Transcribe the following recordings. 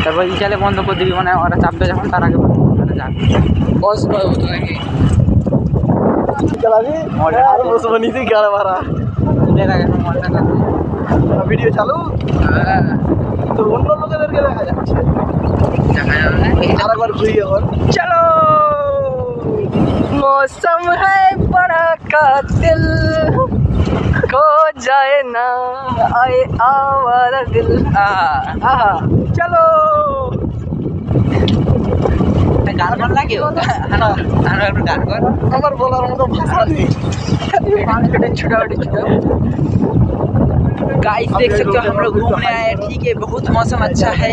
তারপর ইশালে বন্ধ করে দিবি মানে ওরা চাপবে যখন তার আগে বন্ধ করে যাবে বস হতো নাকি চালাবি আর বসবো নিচে গাড়া মারা তুলে রাখ এখন মনটা কাছে ভিডিও চালু তো অন্য লোকেদেরকে দেখা যাচ্ছে দেখা যাবে না আর একবার ঘুরি এখন चलो मौसम है बड़ा कातिल खो जाए ना आए आवारा दिल आहा आहा चलो গান গান লাগে হ্যালো হ্যালো একটু গান কর আমার বলার মতো ভাষা নেই छुटा छुटा गाइस देख सकते हो हम लोग घूमने आए हैं ठीक है बहुत मौसम अच्छा है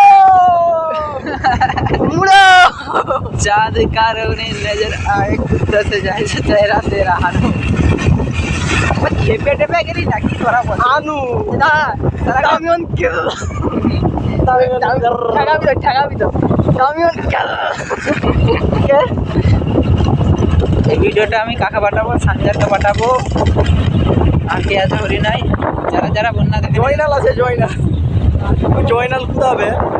चाँद का रोने नजर आए कुत्ता से जाए से तेरा तेरा हानू टेपे टेपे गिरी नाकी थोड़ा बहुत আনু ना सारा कामियन क्यों ঠেকা भी तो ঠেকা भी तो কামিয়ন কে এই ভিডিওটা আমি কাকা পাঠাবো সানজারকে পাঠাবো আর কে আছে হরি নাই যারা যারা বন্যা দেখে জয়নাল আছে জয়নাল ওই জয়নাল কোথাবে ও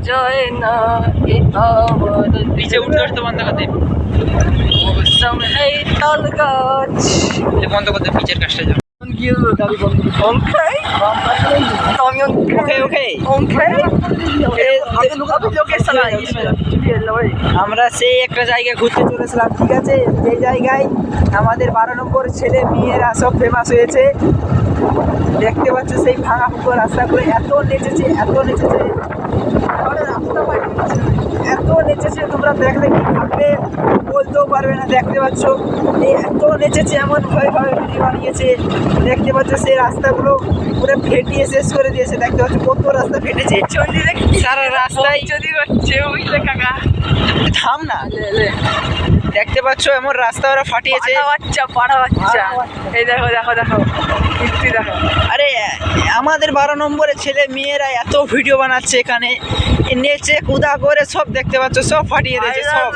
না এ আবার নিচে উঠতে উঠতে বন্ধ করতে মৌসম है তাল গাছ বন্ধ কাজটা. আমরা সেই একটা জায়গায় ঘুরতে চলেছিলাম ঠিক আছে যে জায়গায় আমাদের বারো নম্বর ছেলে মেয়েরা সব ফেমাস হয়েছে দেখতে পাচ্ছ সেই ভাঙা রাস্তা করে এত নেচেছে এত নেচেছে। এত নেচেছে তোমরা দেখলে কি বলতেও পারবে না দেখতে পাচ্ছ। এই এত নেচেছে এমন ভিডিও বানিয়েছে। দেখতে পাচ্ছ সেই রাস্তাগুলো পুরো ফেটিয়ে শেষ করে দিয়েছে। দেখতে পাচ্ছ কত রাস্তা ফেটেছে। সারা রাস্তায় যদি করছে বুঝলে কাকা। থাম না। দেখতে পাচ্ছ এমন রাস্তা ওরা ফাটিয়েছে। বাচ্চা পাড়া বাচ্চা। এই দেখো দেখো দেখো। দেখো। আরে আমাদের বারো নম্বরে ছেলে মেয়েরা এত ভিডিও বানাচ্ছে এখানে। নেচে কুদা করে সব দেখতে পাচ্ছ সব ফাটিয়ে দিয়েছে সব।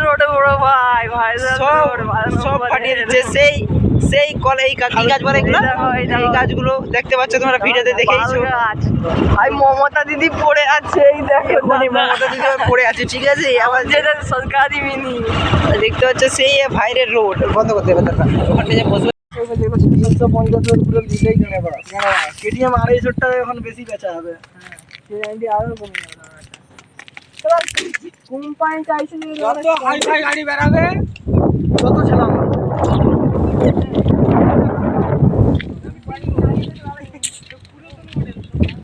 সব ফাটিয়ে দিচ্ছে সেই সেই কলে এই গাছ বলে এগুলো এই গাছগুলো দেখতে পাচ্ছ তোমরা ভিডিওতে দেখেইছো ভাই মমতা দিদি পড়ে আছে এই দেখো মমতা দিদি পড়ে আছে ঠিক আছে? আবার যেটা সরকারি মিনি। দেখতে পাচ্ছ সেই ভাইরের রোড। বন্ধ করতে হবে ওখানে যে তিনশো পঞ্চাশের উপরে দিলেই কেনে পড়া। কেটিএম আড়াইশোর টাকা এখন বেশি বেচা হবে। আরও কমে কোম্পানি চাইছে যত হাই ফাই গাড়ি বেরাবে তত ছেলে